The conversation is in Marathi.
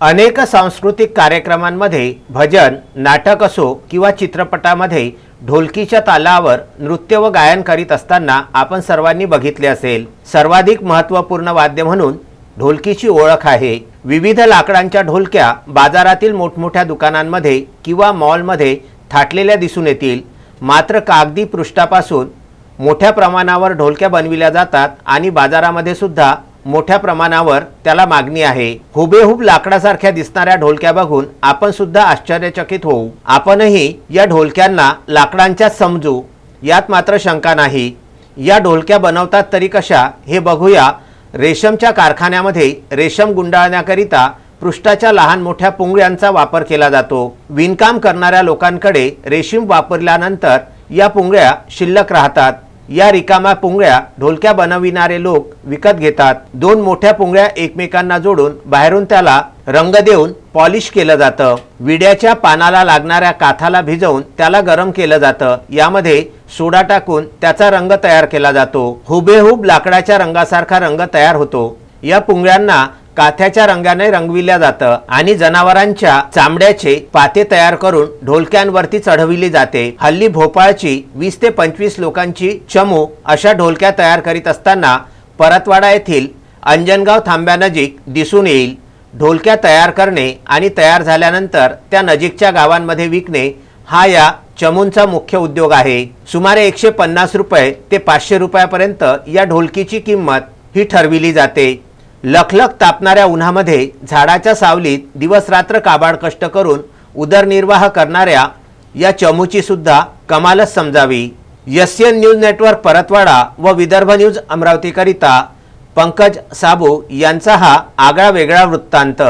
अनेक सांस्कृतिक कार्यक्रमांमध्ये भजन नाटक असो किंवा चित्रपटामध्ये ढोलकीच्या तालावर नृत्य व गायन करीत असताना आपण सर्वांनी बघितले असेल. सर्वाधिक महत्त्वपूर्ण वाद्य म्हणून ढोलकीची ओळख आहे. विविध लाकडांच्या ढोलक्या बाजारातील मोठमोठ्या दुकानांमध्ये किंवा मॉलमध्ये थाटलेल्या दिसून येतील. मात्र कागदी पृष्ठापासून मोठ्या प्रमाणावर ढोलक्या बनविल्या जातात आणि बाजारामध्ये सुद्धा मोठ्या प्रमाणावर त्याला मागणी आहे. हुबेहूब लाकडासारख्या दिसणाऱ्या ढोलक्या बघून आपण सुद्धा आश्चर्यचकित होऊ. आपणही या ढोलक्यांना लाकडांच्या समजू यात मात्र शंका नाही. या ढोलक्या बनवतात तरी कशा हे बघूया. रेशमच्या कारखान्यामध्ये रेशम गुंडाळण्याकरिता पृष्ठाच्या लहान मोठ्या पुंगळ्यांचा वापर केला जातो. विणकाम करणाऱ्या लोकांकडे रेशीम वापरल्यानंतर या पुंगळ्या शिल्लक राहतात. या रिकाम्या पुंगळ्या ढोलक्या बनविणारे लोक विकत घेतात. दोन मोठ्या पुंगळ्या एकमेकांना जोडून बाहेरून त्याला रंग देऊन पॉलिश केलं जातं. विड्याच्या पानाला लागणाऱ्या काथाला भिजवून त्याला गरम केलं जातं. यामध्ये सोडा टाकून त्याचा रंग तयार केला जातो. हुबेहूब लाकडाच्या रंगासारखा रंग तयार होतो. या पुंगळ्यांना काथ्याच्या रंगाने रंगविल्या जातं आणि जनावरांच्या चामड्याचे पाते तयार करून ढोलक्यांवरती चढविली जाते. हल्ली भोपाळची वीस ते पंचवीस लोकांची चमू अशा ढोलक्या तयार करीत असताना परतवाडा येथील अंजनगाव थांब्यानजीक दिसून येईल. ढोलक्या तयार करणे आणि तयार झाल्यानंतर त्या नजीकच्या गावांमध्ये विकणे हा या चमूंचा मुख्य उद्योग आहे. सुमारे एकशे पन्नास रुपये ते पाचशे रुपयापर्यंत या ढोलकीची किंमत ही ठरविली जाते. लखलख तापणाऱ्या उन्हामध्ये झाडाच्या सावलीत दिवसरात्र काबाड कष्ट करून उदरनिर्वाह करणाऱ्या या चमूची सुद्धा कमालच समजावी. यस्यन न्यूज नेटवर्क परतवाडा व विदर्भ न्यूज अमरावतीकरिता पंकज साबू यांचा हा आगळा वेगळा वृत्तांत.